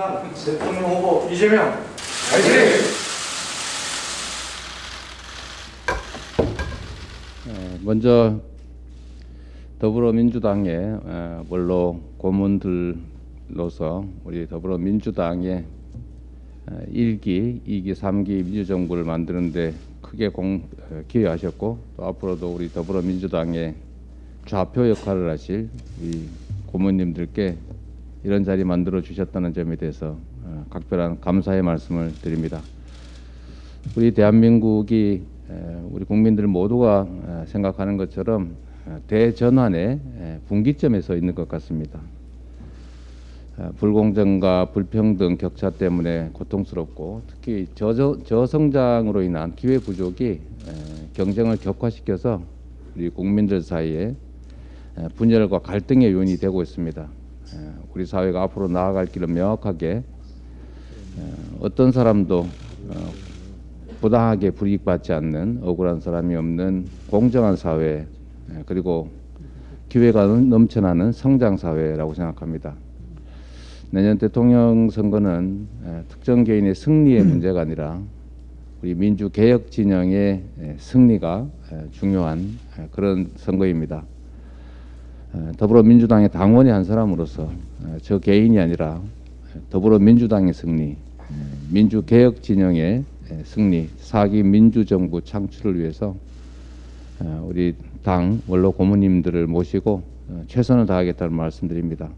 민주당 대통령 후보 이재명 화이팅! 에, 먼저 더불어민주당의 에, 원로 고문들로서 우리 더불어민주당의 에, 1기, 2기, 3기 민주정부를 만드는데 크게 공, 에, 기여하셨고 또 앞으로도 우리 더불어민주당의 좌표 역할을 하실 우리 고문님들께 이런 자리 만들어 주셨다는 점에 대해서 어, 각별한 감사의 말씀을 드립니다. 우리 대한민국이 에, 우리 국민들 모두가 에, 생각하는 것처럼 에, 대전환의 에, 분기점에 서 있는 것 같습니다. 에, 불공정과 불평등 격차 때문에 고통스럽고 특히 저저, 저성장으로 인한 기회 부족이 에, 경쟁을 격화시켜서 우리 국민들 사이에 에, 분열과 갈등의 요인이 되고 있습니다. 에, 우리 사회가 앞으로 나아갈 길은 명확하게 에, 어떤 사람도 어, 부당하게 불이익받지 않는 억울한 사람이 없는 공정한 사회 예, 그리고 기회가 넘- 넘쳐나는 성장 사회라고 생각합니다. 내년 대통령 선거는 예, 특정 개인의 승리의 문제가 아니라 우리 민주 개혁 진영의 예, 승리가 예, 중요한 예, 그런 선거입니다. 예, 더불어민주당의 당원의 한 사람으로서 예, 저 개인이 아니라 예, 더불어민주당의 승리, 예, 민주개혁 진영의 예, 승리, 사기 민주정부 창출을 위해서 어, 우리 당 원로 고모님들을 모시고 어, 최선을 다하겠다는 말씀드립니다.